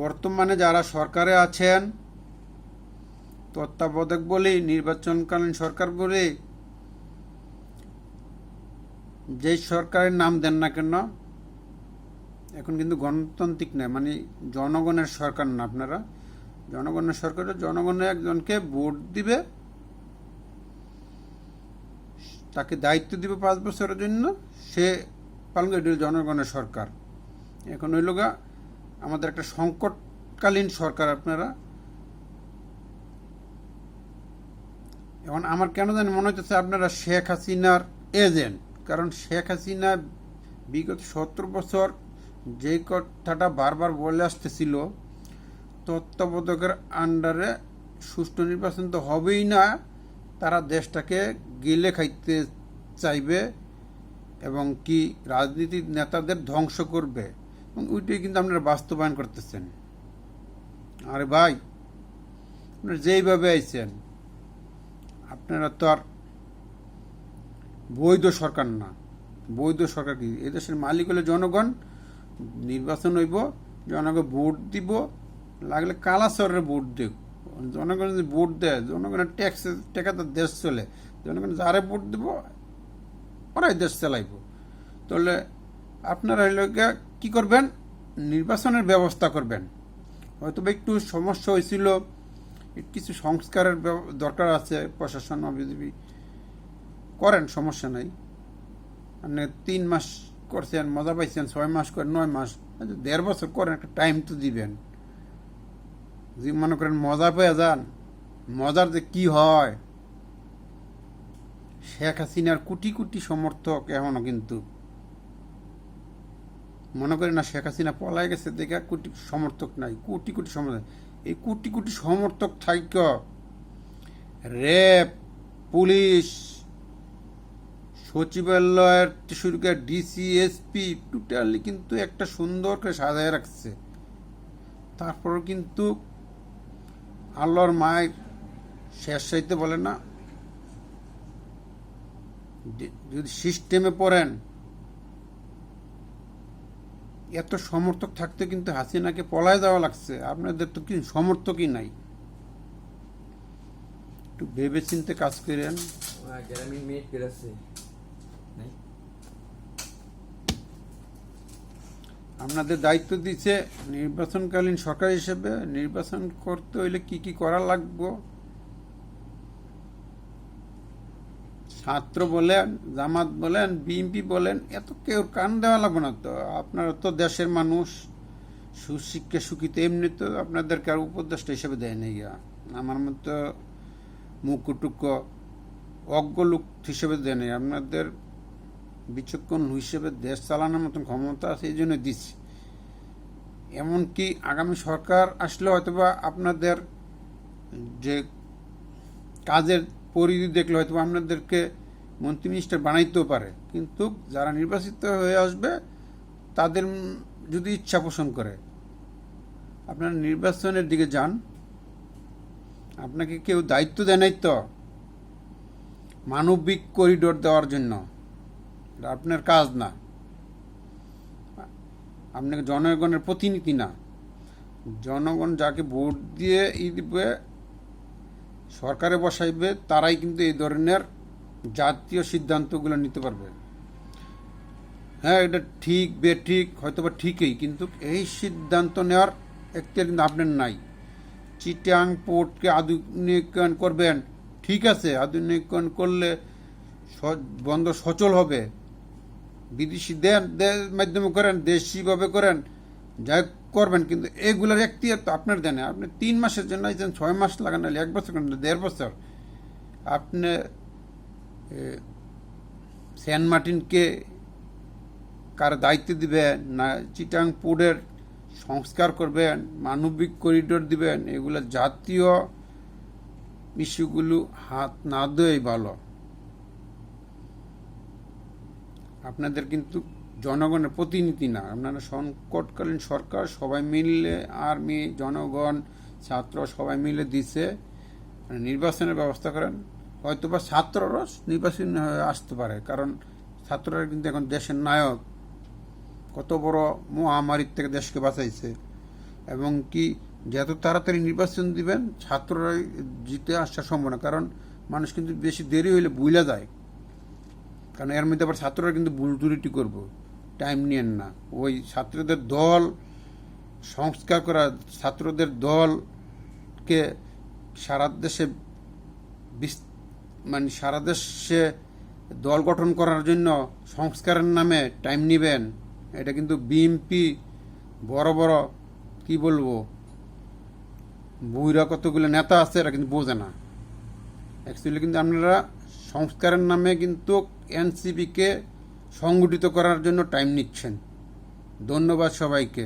বর্তমানে যারা সরকারে আছেন, তত্ত্বাবধায়ক বলি, নির্বাচনকালীন সরকার বলি, যেই সরকারের নাম দেন না কেন, এখন কিন্তু গণতান্ত্রিক নয় মানে জনগণের সরকার না আপনারা। জনগণের সরকার জনগণের একজনকে ভোট দিবে, তাকে দায়িত্ব দিবে পাঁচ বছরের জন্য, সে পালন করে জনগণের সরকার। এখন হইল গা আমাদের একটা সংকটকালীন সরকার আপনারা। এখন আমার কেন জানি মনে হচ্ছে আপনারা শেখ হাসিনার এজেন্ট। কারণ শেখ হাসিনা বিগত সত্তর বছর যে কথাটা বারবার বলে আসতেছিল, তত্ত্বাবধায়কের আন্ডারে সুষ্ঠু নির্বাচন তো হবেই না, তারা দেশটাকে গিলে খাইতে চাইবে এবং কি রাজনীতির নেতাদের ধ্বংস করবে। ওইটাই কিন্তু আপনারা বাস্তবায়ন করতেছেন। আরে ভাই, আপনারা যেইভাবে আইছেন, আপনারা তো আর বৈধ সরকার না। বৈধ সরকার কি? এদেশের মালিক হলে জনগণ, নির্বাচন হইব, জনগণ ভোট দিব, লাগলে কালাচরের ভোট দেব। জনগণ যদি ভোট দেয়, জনগণের ট্যাক্স টাকাতে দেশ চলে। জনগণ যারে ভোট দিব, ওরাই দেশ চালাইব। তাহলে আপনারা হইল কি করবেন? নির্বাচনের ব্যবস্থা করবেন। হয়তো একটু সমস্যা হয়েছিল, কিছু সংস্কারের দরকার আছে, প্রশাসন অভিযোগী করেন, সমস্যা নাই। মানে তিন মাস করছেন, মজা পাইছেন, ছয় মাস করেন, নয় মাস দেড় বছর করেন, একটা টাইম তো দিবেন। যদি মনে করেন মজা পেয়ে যান, মজার যে কি হয়, শেখ হাসিনার কোটি কোটি সমর্থক এখনও কিন্তু মনে করি না শেখ হাসিনা পলায় গেছে, দেখে কোটি সমর্থক নাই, কোটি কোটি সমর্থক এই কোটি কোটি সমর্থক থাইক র্যাব, পুলিশ, সচিবালয়ের থেকে শুরু ডিসি এসপি টোটালি কিন্তু একটা সুন্দর করে সাজায় রাখছে। তারপরও কিন্তু আল্লাহর মায়ের শেষ চাইতে বলে না। যদি সিস্টেমে পড়েন এত সমর্থক থাকতে কিন্তু হাসিনাকে পলায় যাওয়া লাগছে। আপনাদের তো কি সমর্থকই নাই? একটু ভেবে চিনতে কাজ করেন। minute আপনাদের দায়িত্ব দিচ্ছে নির্বাচনকালীন সরকার হিসেবে। নির্বাচন করতে হইলে কি কি করা লাগবে? ছাত্র বলেন, জামাত বলেন, বিএনপি বলেন, এত কেউ কান দেওয়া লাগবে না তো। আপনারা তো দেশের মানুষ, সুশিক্ষা সুখিত এমনি তো আপনাদেরকে আর উপদেষ্টা হিসেবে দেয় নাই গা। আমার মতো মুকুটুক অজ্ঞ লোক হিসেবে দেয় নাই। আপনাদের বিচক্ষণ হিসেবে দেশ চালানোর মতন ক্ষমতা আছে, এই জন্য দিচ্ছি। এমনকি আগামী সরকার আসলে হয়তোবা আপনাদের যে কাজের পরিধি দেখলে হয়তো আপনাদেরকে মন্ত্রী মিনিস্টার বানাইতেও পারে। কিন্তু যারা নির্বাচিত হয়ে আসবে, তাদের যদি ইচ্ছা পোষণ করে, আপনারা নির্বাচনের দিকে যান। আপনাকে কেউ দায়িত্ব দেয় নাই তো? মানবিক করিডোর দেওয়ার জন্য। আপনার কাজ না। আপনাকে জনগণের প্রতিনিধি না। জনগণ যাকে ভোট দিয়ে ই দিবে সরকারে বসাইবে, তারাই কিন্তু এই ধরনের জাতীয় সিদ্ধান্তগুলো নিতে পারবে। হ্যাঁ এটা ঠিক বে ঠিক হয়তো বা ঠিকই, কিন্তু এই সিদ্ধান্ত নেওয়ার এখতিয়ার কিন্তু আপনার নাই। চিটাং পোর্টকে আধুনিকরণ করবেন, ঠিক আছে আধুনিকরণ করলে বন্ধ সচল হবে। বিদেশি দেন মাধ্যমে করেন, দেশিভাবে করেন, যাই করবেন, কিন্তু এগুলোর এখতিয়ার তো আপনার দেন। আপনি তিন মাসের জন্য আইছেন ছয় মাস লাগান, নাহলে এক বছর দেড় বছর, আপনি সেন্ট মার্টিনকে কার দায়িত্ব দিবেন, না চিটাং পোর্টের সংস্কার করবেন, মানবিক করিডোর দিবেন, এগুলো জাতীয় ইস্যুগুলো হাত না দেওয়াই ভালো। আপনাদের কিন্তু জনগণের প্রতিনিধি না। আপনারা সংকটকালীন সরকার, সবাই মিললে আর্মি, জনগণ, ছাত্র সবাই মিলে দিছে। মানে নির্বাচনের ব্যবস্থা করেন। হয়তো বা ছাত্ররা নির্বাচন হয়ে আসতে পারে। কারণ ছাত্ররা কিন্তু এখন দেশের নায়ক। কত বড় মহামারীর থেকে দেশকে বাঁচাইছে। এবং কি যত তাড়াতাড়ি নির্বাচন দিবেন, ছাত্ররাই জিতে আসা সম্ভব না কারণ মানুষ কিন্তু বেশি দেরি হইলে বুইলা যায়। কারণ এর মধ্যে আবার ছাত্ররা কিন্তু ভুল ত্রুটি করব। টাইম নেন না। ওই ছাত্রদের দল, সংস্কার করা ছাত্রদের দলকে সারা দেশে মানে সারা দেশে দল গঠন করার জন্য সংস্কারের নামে টাইম নেবেন। এটা কিন্তু বিএমপি বড় বড়, কি বলব, বইরা কতগুলো নেতা আছে এরা কিন্তু বোঝে না। অ্যাকচুয়ালি কিন্তু আপনারা সংস্কারের নামে কিন্তু এনসিপিকে সংগঠিত করার জন্য টাইম নিচ্ছেন। ধন্যবাদ সবাইকে।